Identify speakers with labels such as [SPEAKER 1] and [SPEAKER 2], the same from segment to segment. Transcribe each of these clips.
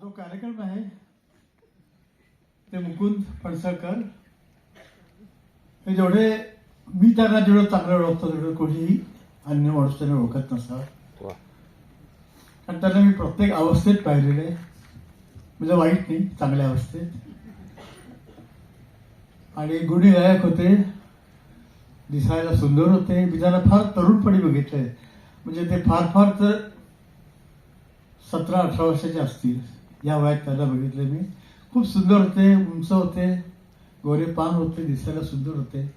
[SPEAKER 1] जो कार्यक्रम आहे ते मुकुंद फणसळकर हे जेवढे मी त्यांना जेवढं चांगलं ओळखतो तेवढं कोणीही अन्य माणूस त्यांना ओळखत नसावं.
[SPEAKER 2] वा.
[SPEAKER 1] आणि त्यांना मी प्रत्येक अवस्थेत पाहिलेलं म्हणजे वाईट नाही चांगल्या अवस्थेत. आणि गुणी गायक होते दिसायला सुंदर होते. मी त्यांना फार तरुणपणी बघितलंय. म्हणजे ते फार फार तर सतरा अठरा वर्षाचे असतील. या वयात त्यांना बघितले मी. खूप सुंदर होते उंच होते गोरे पान होते दिसायला सुंदर होते.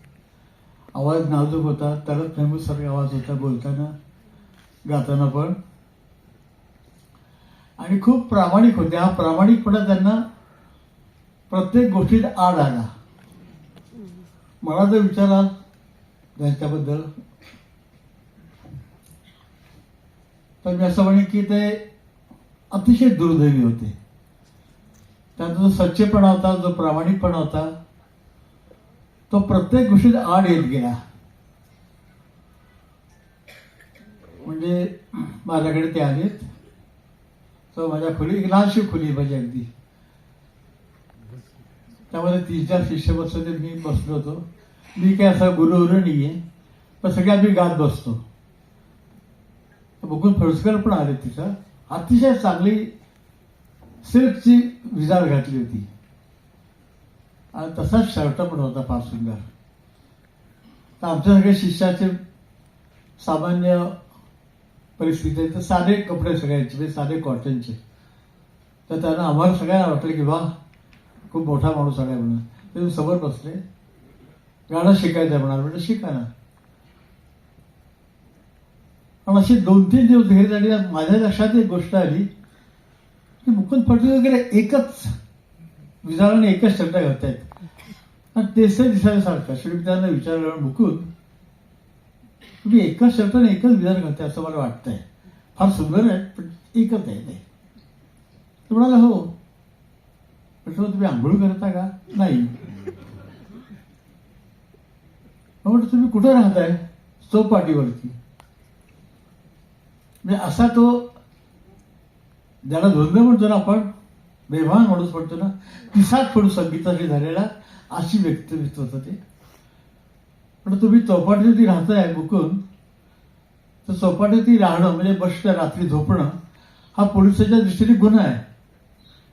[SPEAKER 1] आवाज नाजूक होता तरच मेहमूदसारखा आवाज होता बोलताना गाताना पण. आणि खूप प्रामाणिक होते. हा प्रामाणिकपणा त्यांना प्रत्येक गोष्टीत आड आला. मला जर विचारा त्यांच्याबद्दल. तर मी असं म्हणेन की ते अतिशय दुर्दैवी होते. त्यांचा जो सच्चेपणा होता जो प्रामाणिकपणा होता तो प्रत्येक गोष्टीत आड येत गेला. म्हणजे माझ्याकडे ते आलेत. तो माझ्या खोली एक लहानशी खोली आहे माझी अगदी. त्यामध्ये तीन चार शिष्य बसवते मी बसलो होतो. मी काय असा गुरुवरून नाही आहे पण सगळ्यात आम्ही गात बसतो. बघून फळसकर पण आले तिथं. अतिशय चांगली सिल्कची विजार घातली होती. आणि तसाच शर्ट पण होता फार सुंदर. तर आमच्या सगळ्या शिष्याचे सामान्य परिस्थिती तर साधे कपडे सगळ्यांचे म्हणजे साधे कॉटनचे तर त्यांना आम्हाला सगळ्यांना वाटलं की वा खूप मोठा माणूस आलाय म्हणून. ते तुम्ही समोर बसले. गाणं शिकायचं म्हणाल म्हणजे शिका ना. पण अशी दोन तीन दिवस घेत झाले माझ्या लक्षात एक गोष्ट आली की मुकुंद फडके वगैरे एकच विचाराने एकच शब्द घालतायत. आणि तेच दिसायला सारखं शेवटी त्यांना विचारलं मुकुंद तुम्ही एकाच शब्दाने एकच विधान घालताय असं मला वाटतंय. फार सुंदर आहे पण एकच आहे ते. म्हणाला हो. म्हटलं तुम्ही आंघोळ करता का? नाही. मग म्हटलं तुम्ही कुठे राहताय? चौपाटीवरती म्हणजे असा तो ज्याला धोंद म्हणतो ना आपण बेभान माणूस म्हणतो ना तिसाच पडू संगीताशी झालेला अशी व्यक्तित्व होतं ते. पण तुम्ही चौपाटीवरती राहताय मुकून तर चौपाटीवरती राहणं म्हणजे बसणं रात्री झोपणं हा पोलिसाच्या दृष्टीने गुन्हा आहे.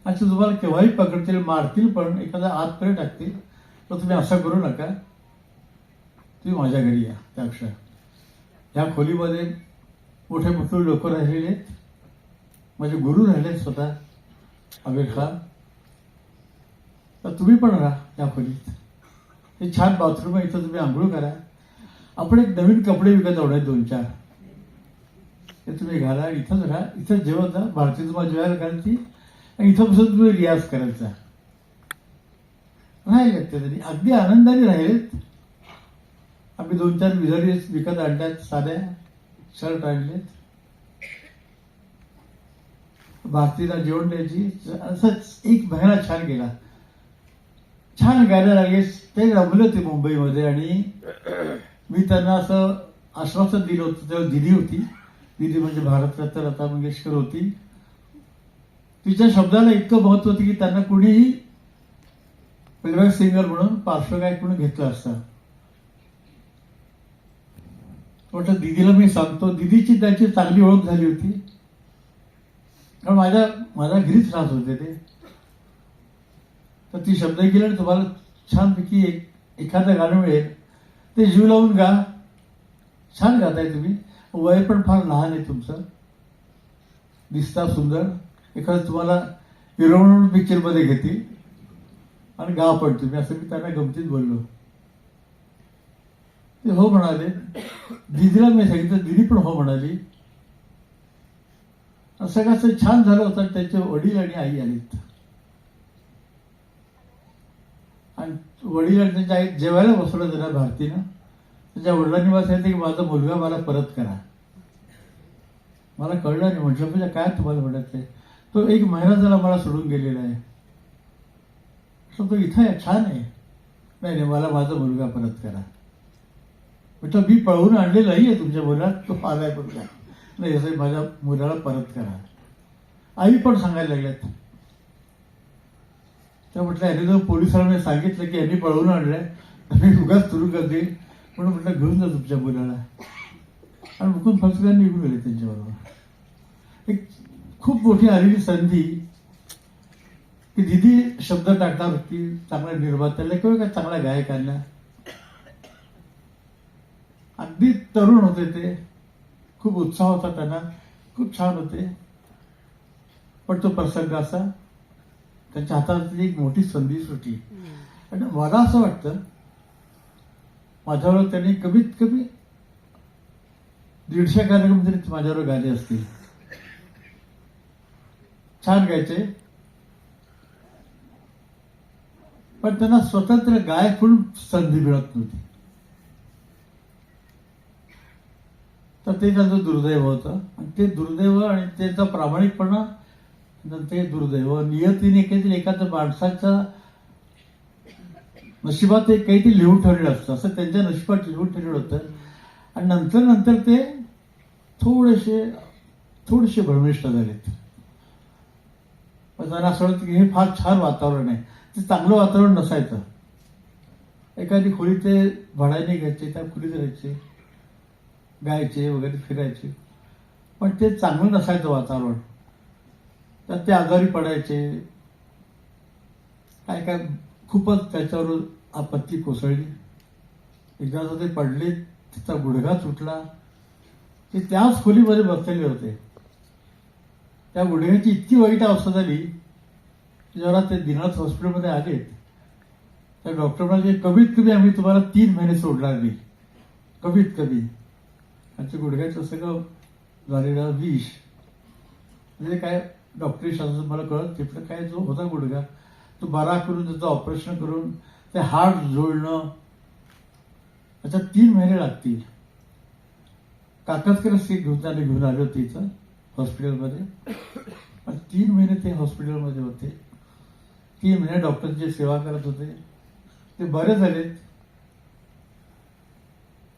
[SPEAKER 1] आणि ते तुम्हाला केव्हाही पकडतील मारतील पण एखादा आत पण टाकतील तर तुम्ही असं करू नका. तुम्ही माझ्या घरी या त्या अक्षर ह्या खोलीमध्ये मोठे मोठे लोक राहिलेले आहेत. माझे गुरु राहिले स्वतः आमिर खान. तर तुम्ही पण राहा या खोलीत. हे छान बाथरूम आहे इथं तुम्ही आंघोळ करा. आपण एक नवीन कपडे विकत आवडाय दोन चार. ते तुम्ही घाला इथंच राहा. इथं जेवत जा भारतीय तुम्हाला जेवायला घालती आणि इथं बसून तुम्ही रियाज करायचा राहिलेत ते तरी. अगदी आनंदाने राहिलेत. आम्ही दोन चार विजारी विकत आणल्यात साध्या शर्ट आणलेत भारतीला जेवण द्यायची. असंच एक महिना छान गेला छान गायला लागले. ते रमले होते मुंबईमध्ये आणि मी त्यांना असं आश्वासन दिलं होतं. तेव्हा दिली होती. दिदी म्हणजे भारतरत्न लता मंगेशकर होती. तिच्या शब्दाला इतकं महत्त्व होतं की त्यांना कुणीही प्लेबॅक सिंगर म्हणून पार्श्वगायक म्हणून घेतलं असतं. म्हटलं दिदीला मी सांगतो. दिदीची त्याची चांगली ओळख झाली होती. कारण माझ्या माझ्या घरीच राहत होते ते. तर ती शब्द गेले तुम्हाला छानपैकी एक एखादं गाणं मिळेल. ते जीव लावून गा. छान गाताय तुम्ही. वय पण फार लहान आहे तुमचं. दिसता सुंदर. एखादं तुम्हाला हिरोमन पिक्चरमध्ये घेतील. आणि गा पण तुम्ही. असं मी त्यांना गमतीत बोललो. ते हो म्हणाले. दिदीला मी सांगितलं दिदी पण हो म्हणाली. असं कसं छान झालं होतं त्याचे वडील आणि आई आलीत. आणि वडील आणि त्यांच्या आई जेवायला बसवलं जरा भारतीनं. त्याच्या वडिलांनी मला सांगितलं की माझा मुलगा मला परत करा. मला कळलं नाही म्हटलं म्हणजे काय तुम्हाला म्हणत आहे? तो एक महिना झाला मला सोडून गेलेला आहे. तो इथं आहे छान आहे. नाही नाही मला माझा मुलगा परत करा. म्हटलं मी पळवून आणलेलाही आहे तुमच्या मुलात तो आलाय काय नाही असं माझ्या मुलाला परत करा. आई पण सांगायला लागल्यात. त्या म्हटलं यांनी जर पोलिसांना सांगितलं की यांनी पळवून आणलंय. तर मी उगाच सुरू करते. म्हणून म्हटलं घेऊन जा तुमच्या मुलाला. आणि मुकून फसकर निघून गेले त्यांच्याबरोबर. एक खूप मोठी आलेली संधी की दिदी शब्द टाकणार होती चांगल्या निर्मात्याला किंवा काय चांगल्या गायकांना. अगदी तरुण होते ते. खूप उत्साह होता त्यांना. खूप छान होते. पण तो प्रसंग असा त्यांच्या हातातली एक मोठी संधी सुटली. आणि मला असं वाटतं माझ्यावर त्यांनी कमीत कमी दीडशे कार्यक्रम तरी माझ्यावर गाणे असतील. छान गायचे. पण त्यांना स्वतंत्र गायक म्हणून संधी मिळत नव्हती. तर ते त्यांचं दुर्दैव होतं. आणि ते दुर्दैव आणि त्याचा प्रामाणिकपणा नंतर ते दुर्दैव. नियतीने काहीतरी एखाद्या माणसाच्या नशिबात ते काहीतरी लिहून ठेवलेलं असतं. असं त्यांच्या नशिबात लिहून ठेवलेलं होतं. आणि नंतर नंतर ते थोडेसे थोडेसे भ्रमिष्ठ झालेत. पण त्यांना असं वाटतं की हे फार छान वातावरण आहे. ते चांगलं वातावरण नसायचं. एखादी खोली ते भाड्याने घ्यायचे त्या खोलीत राहायचे. गायचे वगैरे फिरायचे. पण ते चांगलं नसायचं वातावरण. तर ते आजारी पडायचे. काय काय खूपच त्याच्यावर आपत्ती कोसळली. एकदा ते पडले तिचा गुडघा सुटला ते त्याच खोलीमध्ये बसलेले होते. त्या गुडघ्याची इतकी वाईट अवस्था झाली की जेव्हा ते दिनाथ हॉस्पिटलमध्ये आले त्या डॉक्टर म्हणाले कमीत कमी आम्ही तुम्हाला तीन महिने सोडणार नाही. कमीत कमी. त्यांच्या गुडघ्याचं सगळं झालेलं विष. म्हणजे काय डॉक्टरी शास्त्र मला कळत तिथं काय जो होता गुडघा तो बरा करून त्याचं ऑपरेशन करून ते हार्ट जोडणं त्याच्यात तीन महिने लागतील. काकतकर ते घेऊन आले घेऊन आले होते इथं हॉस्पिटलमध्ये तीन महिने ते हॉस्पिटलमध्ये होते. तीन महिने डॉक्टरची सेवा करत होते. ते बरे झालेत.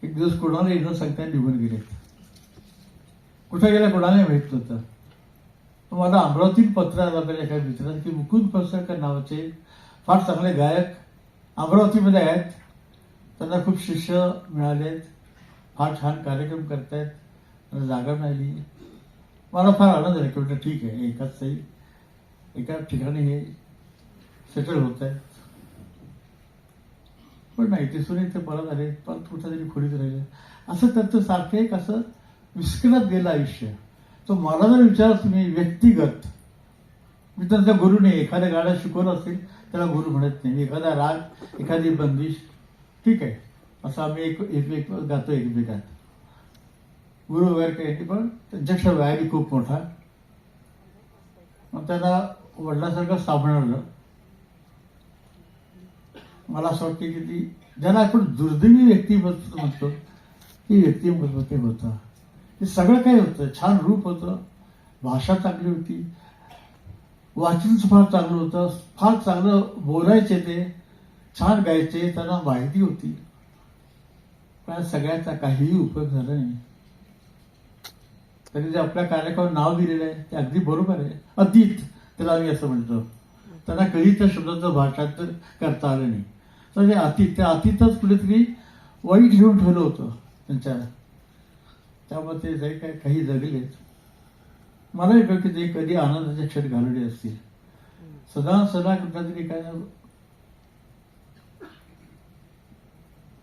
[SPEAKER 1] एक दिवस कोणाला येणं सांगता निघून गेले. कुठे गेला कोणाला माहीत नव्हतं. मला अमरावतीत पत्र आला पाहिजे एका मित्रात की मुकुंद पसरकर नावाचे फार चांगले गायक अमरावतीमध्ये आहेत. त्यांना खूप शिष्य मिळालेत. फार छान कार्यक्रम करतायत. त्यांना जागा मिळाली. मला फार आनंद झाला की म्हटलं ठीक आहे एकाच सही एका ठिकाणी हे सेटल होत आहे पण नाही ते सुने ते परत आले पण कुठं तरी खोलीत राहिले. असं त्यांचं सारखं एक असं विस्कळत गेलं आयुष्य. तो मला जर विचारा तुम्ही व्यक्तिगत मी त्यांचा गुरु नाही एखाद्या गाड्या शिकवलं असेल त्याला गुरु म्हणत नाही. एखादा राग एखादी बंदिश ठीक आहे. असं आम्ही एक एकमेक एक गातो एकमेकात. गुरु वगैरे काही नाही पण त्यांच्यापेक्षा व्यायामी खूप मोठा. मग त्यांना वडिलासारखं सापडलं. मला असं वाटतं की ती ज्याला आपण दुर्दैवी व्यक्ती म्हणतो ती व्यक्ती ते होता ते सगळं काही होतं. छान रूप होतं. भाषा चांगली होती. वाचन फार चांगलं होतं. फार चांगलं बोलायचे ते. छान गायचे. त्यांना माहिती होती. पण सगळ्याचा काहीही उपयोग झाला नाही. त्यांनी जे आपल्या कार्यक्रमावर नाव दिलेलं आहे ते अगदी बरोबर आहे. अतीत त्याला आम्ही असं म्हणतो. त्यांना कधी त्या शब्दाचं भाषांतर करता आलं नाही. तर ते अतीत त्या अतीतच कुठेतरी वाईट घेऊन ठेवलं होतं त्यांच्या. त्यामुळे ते जे काय काही जगलेत मला एक की ते कधी आनंदाचे क्षण घालवले असतील. सदा सदा कुठला तरी काय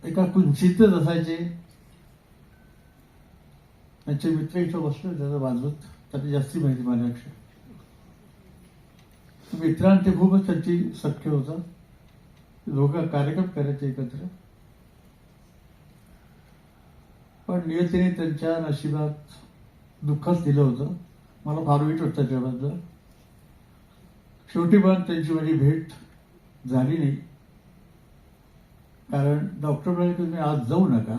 [SPEAKER 1] एका कुंचितच असायचे. त्यांचे मित्र इथं बसले त्याचं वाजवत. त्याची जास्ती माहिती माझ्यापेक्षा मित्रांचे ते खूपच त्यांची सख्य होतं. दोघं कार्यक्रम करायचे एकत्र. पण नियतीने त्यांच्या नशिबात दुःखच दिलं होतं. मला फार वाईट वाटतं त्याबद्दल. शेवटी पण त्यांची माझी भेट झाली नाही. कारण डॉक्टर म्हणाले तुम्ही आज जाऊ नका.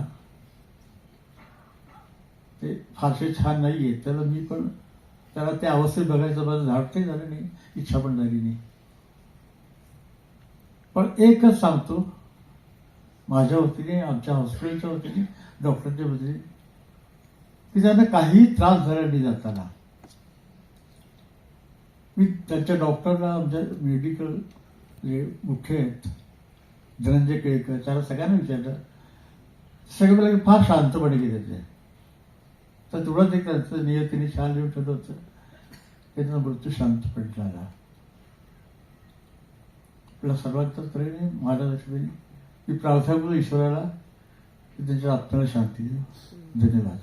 [SPEAKER 1] ते फारसे छान नाही आहे त्याला मी पण त्याला त्या अवस्थेत बघायचं माझं झाडतही झालं नाही. इच्छा पण झाली नाही. पण एकच सांगतो. माझ्या वतीने आमच्या हॉस्पिटलच्या वतीने डॉक्टरच्या वतीने की त्यांना काही त्रास झाला नाही जाताना मी त्यांच्या डॉक्टरला आमच्या मेडिकल जे मुख्य आहेत धनंजय केळकर त्याला सगळ्यांना विचारलं. सगळे मला फार शांतपणे गेले ते. तर तेवढंच एक त्यांचं नियतीने छान लिहून ठेवलं होतं. त्यांचा मृत्यू शांतपणे झाला आपला सर्वांचाच प्रेरणे महाराष्ट्राने मी प्रार्थना करू ईश्वराला की त्यांच्या आत्म्याला शांती धन्यवाद.